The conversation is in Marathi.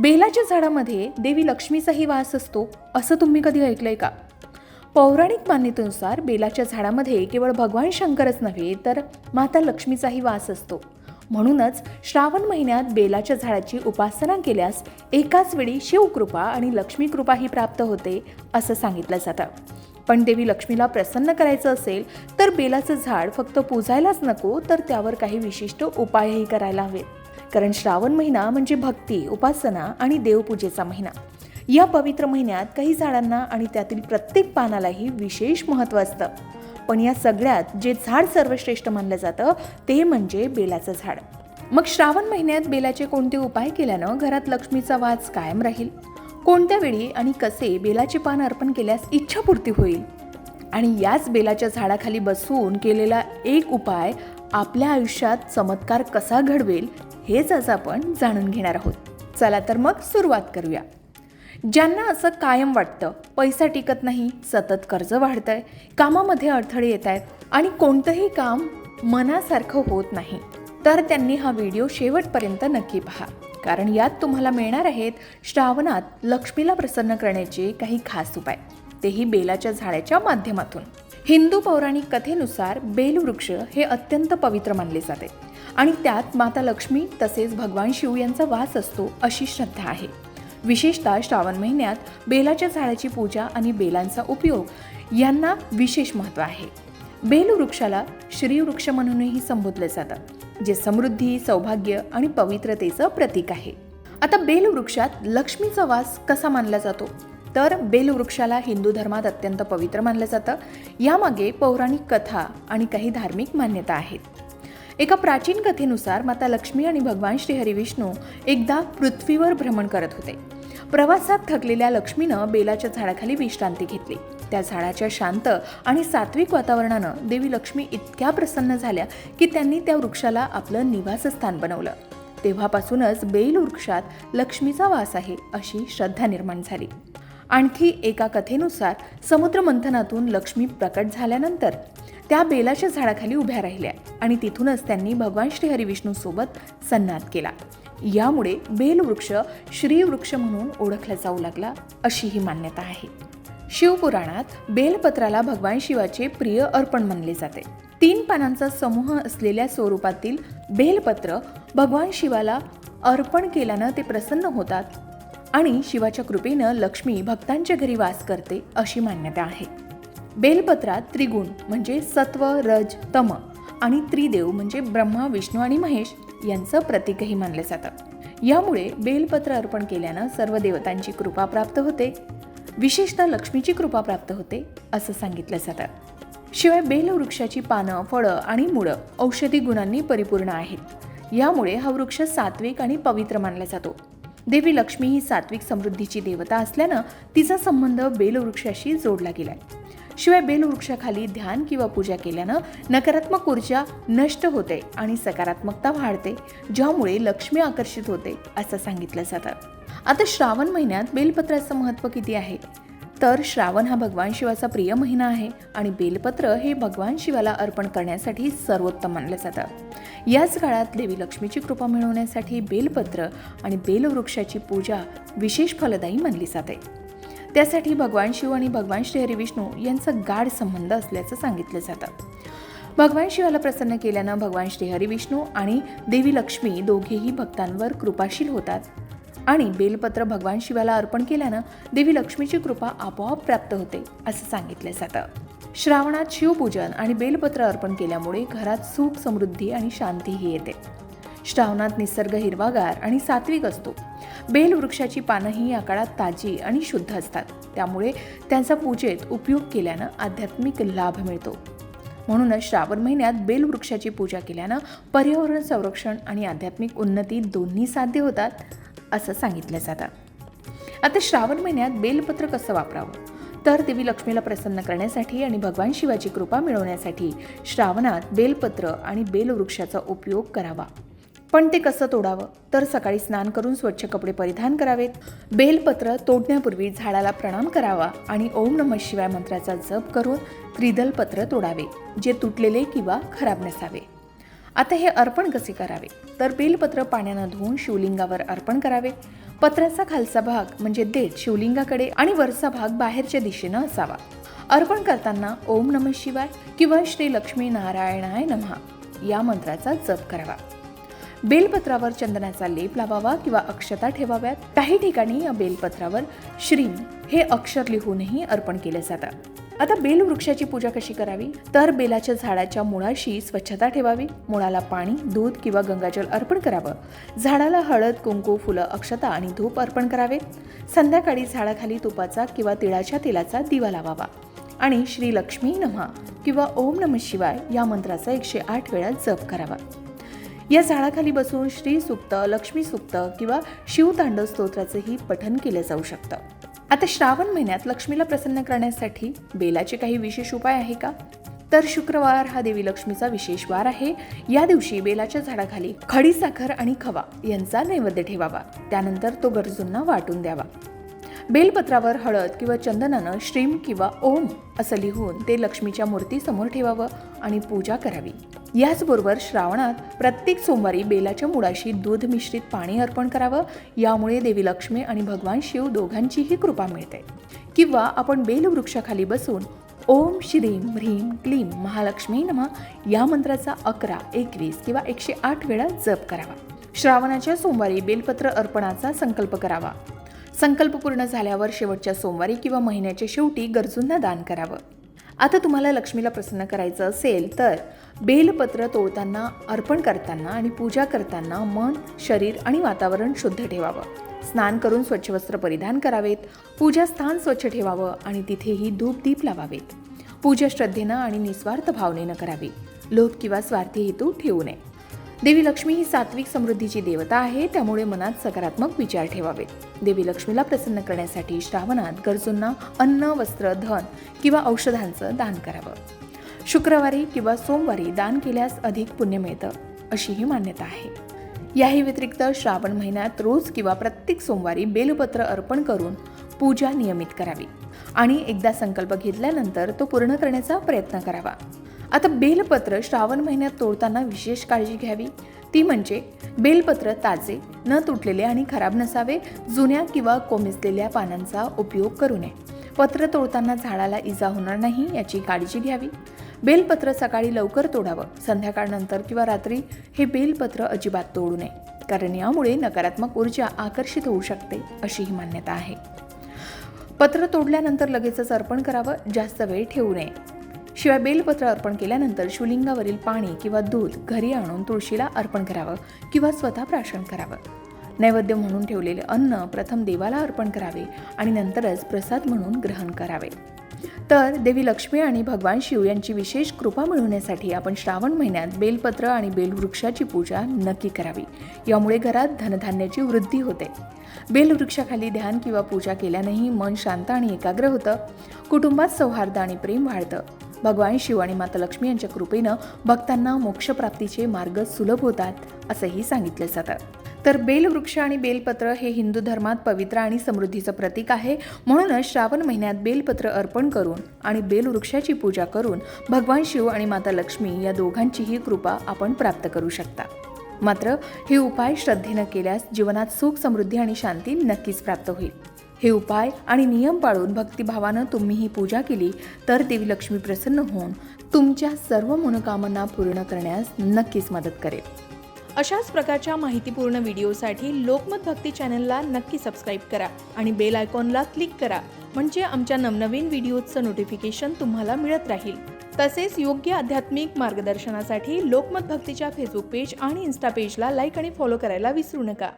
बेलाच्या झाडामध्ये देवी लक्ष्मीचाही वास असतो असं तुम्ही कधी ऐकलंय का? पौराणिक मान्यतेनुसार बेलाच्या झाडामध्ये केवळ भगवान शंकरच नव्हे तर माता लक्ष्मीचाही वास असतो. म्हणूनच श्रावण महिन्यात बेलाच्या झाडाची उपासना केल्यास एकाच वेळी शिवकृपा आणि लक्ष्मीकृपाही प्राप्त होते असं सांगितलं जातं. पण देवी लक्ष्मीला प्रसन्न करायचं असेल तर बेलाचं झाड फक्त पूजायलाच नको तर त्यावर काही विशिष्ट उपायही करायला हवेत. कारण श्रावण महिना म्हणजे भक्ती उपासना आणि देवपूजेचा महिना. या पवित्र महिन्यात काही झाडांना आणि त्यातील प्रत्येक पानालाही विशेष महत्त्व असतं. पण या सगळ्यात जे झाड सर्वश्रेष्ठ मानलं जातं ते म्हणजे बेलाचं झाड. मग श्रावण महिन्यात बेलाचे कोणते उपाय केल्यानं घरात लक्ष्मीचा वास कायम राहील? कोणत्या वेळी आणि कसे बेलाचे पान अर्पण केल्यास इच्छापूर्ती होईल? आणि याच बेलाच्या झाडाखाली बसून केलेला एक उपाय आपल्या आयुष्यात चमत्कार कसा घडवेल हेच आज आपण जाणून घेणार आहोत. चला तर मग सुरुवात करूया. ज्यांना असं कायम वाटतं पैसा टिकत नाही सतत कर्ज वाढतंय कामामध्ये अडथळे येत आहेत आणि कोणतंही काम मनासारखं होत नाही तर त्यांनी हा व्हिडिओ शेवटपर्यंत नक्की पहा. कारण यात तुम्हाला मिळणार आहेत श्रावणात लक्ष्मीला प्रसन्न करण्याचे काही खास उपाय. तेही बेलाच्या झाडाच्या माध्यमातून. हिंदू पौराणिक कथेनुसार बेलवृक्ष हे अत्यंत पवित्र मानले जाते. आणि त्यात माता लक्ष्मी तसेच भगवान शिव यांचा वास असतो अशी श्रद्धा आहे. विशेषतः श्रावण महिन्यात बेलाच्या झाडाची पूजा आणि बेलांचा उपयोग यांना विशेष महत्त्व आहे. बेलवृक्षाला श्रीवृक्ष म्हणूनही संबोधलं जातं जे समृद्धी सौभाग्य आणि पवित्रतेचं प्रतीक आहे. आता बेलवृक्षात लक्ष्मीचा वास कसा मानला जातो? तर बेलवृक्षाला हिंदू धर्मात अत्यंत पवित्र मानलं जातं. यामागे पौराणिक कथा आणि काही धार्मिक मान्यता आहेत. एका प्राचीन कथेनुसार माता लक्ष्मी आणि भगवान श्रीहरी विष्णू एकदा पृथ्वीवर भ्रमण करत होते. प्रवासात थकलेल्या लक्ष्मीनं बेलाच्या झाडाखाली विश्रांती घेतली. त्या झाडाच्या शांत आणि सात्विक वातावरणानं देवी लक्ष्मी इतक्या प्रसन्न झाल्या की त्यांनी त्या वृक्षाला आपलं निवासस्थान बनवलं. तेव्हापासूनच बेल वृक्षात लक्ष्मीचा वास आहे अशी श्रद्धा निर्माण झाली. आणखी एका कथेनुसार समुद्रमंथनातून लक्ष्मी प्रकट झाल्यानंतर त्या बेलाच्या झाडाखाली उभ्या राहिल्या आणि तिथूनच त्यांनी भगवान श्रीहरी विष्णू सन्नाद केला. यामुळे बेलवृक्ष श्रीवृक्ष म्हणून ओळखला जाऊ लागला अशी ही मान्यता आहे. शिवपुराणात बेलपत्राला भगवान शिवाचे प्रिय अर्पण मानले जाते. तीन पानांचा समूह असलेल्या स्वरूपातील बेलपत्र भगवान शिवाला अर्पण केल्यानं ते प्रसन्न होतात. आणि शिवाच्या कृपेनं लक्ष्मी भक्तांच्या घरी वास करते अशी मान्यता आहे. बेलपत्रात त्रिगुण म्हणजे सत्व रज तम आणि त्रिदेव म्हणजे ब्रह्मा विष्णू आणि महेश यांचं प्रतीकही मानलं जातं. यामुळे बेलपत्र अर्पण केल्यानं सर्व देवतांची कृपा प्राप्त होते. विशेषतः लक्ष्मीची कृपा प्राप्त होते असं सांगितलं जातं. शिवाय बेलवृक्षाची पानं फळं आणि मुळं औषधी गुणांनी परिपूर्ण आहेत. यामुळे हा वृक्ष सात्विक आणि पवित्र मानला जातो. देवी लक्ष्मी ही सात्विक समृद्धीची देवता असल्यानं तिचा संबंध बेलवृक्षाशी जोडला गेलाय. शिवाय बेलवृक्षाखाली ध्यान किंवा पूजा केल्यानं नकारात्मक ऊर्जा नष्ट होते आणि सकारात्मकता वाढते ज्यामुळे लक्ष्मी आकर्षित होते असं सांगितलं जातं. आता श्रावण महिन्यात बेलपत्राचं महत्त्व किती आहे? तर श्रावण हा भगवान शिवाचा प्रिय महिना आहे आणि बेलपत्र हे भगवान शिवाला अर्पण करण्यासाठी सर्वोत्तम मानलं जातं. याच काळात देवी लक्ष्मीची कृपा मिळवण्यासाठी बेलपत्र आणि बेलवृक्षाची पूजा विशेष फलदायी मानली जाते. त्यासाठी भगवान शिव आणि भगवान श्रीहरी विष्णू यांचा गाढ संबंध असल्याचं सांगितलं जातं. भगवान शिवाला प्रसन्न केल्यानं भगवान श्रीहरी विष्णू आणि देवी लक्ष्मी दोघेही भक्तांवर कृपाशील होतात आणि बेलपत्र भगवान शिवाला अर्पण केल्यानं देवी लक्ष्मीची कृपा आपोआप प्राप्त होते असं सांगितलं जातं. श्रावणात शिवपूजन आणि बेलपत्र अर्पण केल्यामुळे घरात सुख समृद्धी आणि शांतीही येते. श्रावणात निसर्ग हिरवागार आणि सात्विक असतो. बेल वृक्षाची पानंही या काळात ताजी आणि शुद्ध असतात. त्यामुळे त्यांचा पूजेत उपयोग केल्यानं आध्यात्मिक लाभ मिळतो. म्हणूनच श्रावण महिन्यात बेल वृक्षाची पूजा केल्यानं पर्यावरण संरक्षण आणि आध्यात्मिक उन्नती दोन्ही साध्य होतात असं सांगितलं जातं. आता श्रावण महिन्यात बेलपत्र कसं वापरावं? तर देवी लक्ष्मीला प्रसन्न करण्यासाठी आणि भगवान शिवाची कृपा मिळवण्यासाठी श्रावणात बेलपत्र आणि बेलवृक्षाचा उपयोग करावा. पण ते कसं तोडावं? तर सकाळी स्नान करून स्वच्छ कपडे परिधान करावेत. बेलपत्र तोडण्यापूर्वी झाडाला प्रणाम करावा आणि ओम नम शिवाय मंत्राचा जप करून त्रिदलपत्र तोडावे जे तुटलेले किंवा खराब नसावे. आता हे अर्पण कसे करावे? तर बेलपत्र पाण्यानं धुवून शिवलिंगावर अर्पण करावे. पत्राचा खालचा भाग म्हणजे देठ शिवलिंगाकडे आणि वरचा भाग बाहेरच्या दिशेनं असावा. अर्पण करताना ओम नम शिवाय किंवा श्री लक्ष्मी नारायणाय नमः या मंत्राचा जप करावा. बेलपत्रावर चंदनाचा लेप लावावा किंवा अक्षता ठेवाव्यात. काही ठिकाणी या बेलपत्रावर श्रीम हे अक्षर लिहूनही अर्पण केलं जातं. आता बेल वृक्षाची पूजा कशी करावी? तर बेलाच्या झाडाच्या मुळाशी स्वच्छता ठेवावी मुळाला पाणी दूध किंवा गंगाजल अर्पण करावं. झाडाला हळद कुंकू फुलं अक्षता आणि धूप अर्पण करावे. संध्याकाळी झाडाखाली तुपाचा किंवा तिळाच्या तेलाचा दिवा लावावा. आणि श्री लक्ष्मी नमहा किंवा ओम नम शिवाय या मंत्राचा एकशे आठ वेळा जप करावा. या झाडाखाली बसून श्री सुक्त लक्ष्मी सुक्त किंवा शिवतांडव स्तोत्राचंही पठन केलं जाऊ शकतं. आता श्रावण महिन्यात लक्ष्मीला प्रसन्न करण्यासाठी बेलाचे काही विशेष उपाय आहे का? तर शुक्रवार हा देवी लक्ष्मीचा विशेष वार आहे. या दिवशी बेलाच्या झाडाखाली खडी साखर आणि खवा यांचा नैवेद्य ठेवावा. त्यानंतर तो गरजूंना वाटून द्यावा. बेलपत्रावर हळद किंवा चंदनानं श्रीम किंवा ओम असं लिहून ते लक्ष्मीच्या मूर्तीसमोर ठेवावं आणि पूजा करावी. याचबरोबर श्रावणात प्रत्येक सोमवारी बेलाच्या मुळाशी दूध मिश्रित पाणी अर्पण करावं. यामुळे देवी लक्ष्मी आणि भगवान शिव दोघांचीही कृपा मिळते. किंवा आपण बेलवृक्षाखाली बसून ओम श्रीम ह्रीम क्लीम महालक्ष्मी नमा या मंत्राचा अकरा एकवीस किंवा एकशे आठ वेळा जप करावा. श्रावणाच्या सोमवारी बेलपत्र अर्पणाचा संकल्प करावा. संकल्प पूर्ण झाल्यावर शेवटच्या सोमवारी किंवा महिन्याच्या शेवटी गरजूंना दान करावं. आता तुम्हाला लक्ष्मीला प्रसन्न करायचं असेल तर बेलपत्र तोडताना अर्पण करताना आणि पूजा करताना मन शरीर आणि वातावरण शुद्ध ठेवावं. स्नान करून स्वच्छ वस्त्र परिधान करावेत पूजा स्थान स्वच्छ ठेवावं आणि तिथेही धूप दीप लावावेत. पूजा श्रद्धेनं आणि निस्वार्थ भावनेनं करावी. लोभ किंवा स्वार्थी हेतू ठेवू नये. देवी लक्ष्मी ही सात्विक समृद्धीची देवता आहे त्यामुळे मनात सकारात्मक विचार ठेवावेत. देवी लक्ष्मीला प्रसन्न करण्यासाठी श्रावणात गरजूंना अन्न वस्त्र धन किंवा औषधांचं दान करावं. शुक्रवारी किंवा सोमवारी दान केल्यास अधिक पुण्य मिळतं अशी ही मान्यता आहे. याही व्यतिरिक्त श्रावण महिन्यात रोज किंवा प्रत्येक सोमवारी बेलपत्र अर्पण करून पूजा नियमित करावी. आणि एकदा संकल्प घेतल्यानंतर तो पूर्ण करण्याचा प्रयत्न करावा. आता बेलपत्र श्रावण महिन्यात तोडताना विशेष काळजी घ्यावी. ती म्हणजे बेलपत्र ताजे न तुटलेले आणि खराब नसावे जुन्या किंवा कोमिजलेल्या पानांचा उपयोग करू नये. पत्र तोडताना झाडाला इजा होणार नाही याची काळजी घ्यावी. बेलपत्र सकाळी लवकर तोडावं संध्याकाळनंतर किंवा रात्री हे बेलपत्र अजिबात तोडू नये कारण यामुळे नकारात्मक ऊर्जा आकर्षित होऊ शकते अशी ही मान्यता आहे. पत्र तोडल्यानंतर लगेचच अर्पण करावं जास्त वेळ ठेवू नये. शिवाय बेलपत्र अर्पण केल्यानंतर शिवलिंगावरील पाणी किंवा दूध घरी आणून तुळशीला अर्पण करावं किंवा स्वतः प्राशन करावं. नैवेद्य म्हणून ठेवलेले अन्न प्रथम देवाला अर्पण करावे आणि नंतरच प्रसाद म्हणून ग्रहण करावे. तर देवी लक्ष्मी आणि भगवान शिव यांची विशेष कृपा मिळवण्यासाठी आपण श्रावण महिन्यात बेलपत्र आणि बेलवृक्षाची पूजा नक्की करावी. यामुळे घरात धनधान्याची वृद्धी होते. बेलवृक्षाखाली ध्यान किंवा पूजा केल्यानेही मन शांत आणि एकाग्र होतं. कुटुंबात सौहार्द आणि प्रेम वाढतं. भगवान शिव आणि माता लक्ष्मी यांच्या कृपेनं भक्तांना मोक्षप्राप्तीचे मार्ग सुलभ होतात असंही सांगितलं जातं तर बेलवृक्ष आणि बेलपत्र हे हिंदू धर्मात पवित्र आणि समृद्धीचं प्रतीक आहे. म्हणूनच श्रावण महिन्यात बेलपत्र अर्पण करून आणि बेलवृक्षाची पूजा करून भगवान शिव आणि माता लक्ष्मी या दोघांचीही कृपा आपण प्राप्त करू शकता. मात्र हे उपाय श्रद्धेनं केल्यास जीवनात सुख समृद्धी आणि शांती नक्कीच प्राप्त होईल. हे उपाय आणि नियम पाळून भक्तिभावानं तुम्ही ही पूजा केली तर देवी लक्ष्मी प्रसन्न होऊन तुमच्या सर्व मनोकामना पूर्ण करण्यास नक्कीच मदत करेल. अशाच प्रकारच्या माहितीपूर्ण व्हिडिओसाठी लोकमत भक्ती चॅनलला नक्की सबस्क्राईब करा आणि बेल आयकॉनला क्लिक करा म्हणजे आमच्या नवनवीन व्हिडिओचं नोटिफिकेशन तुम्हाला मिळत राहील. तसेच योग्य आध्यात्मिक मार्गदर्शनासाठी लोकमत भक्तीच्या फेसबुक पेज आणि इन्स्टा पेजला लाईक आणि फॉलो करायला विसरू नका.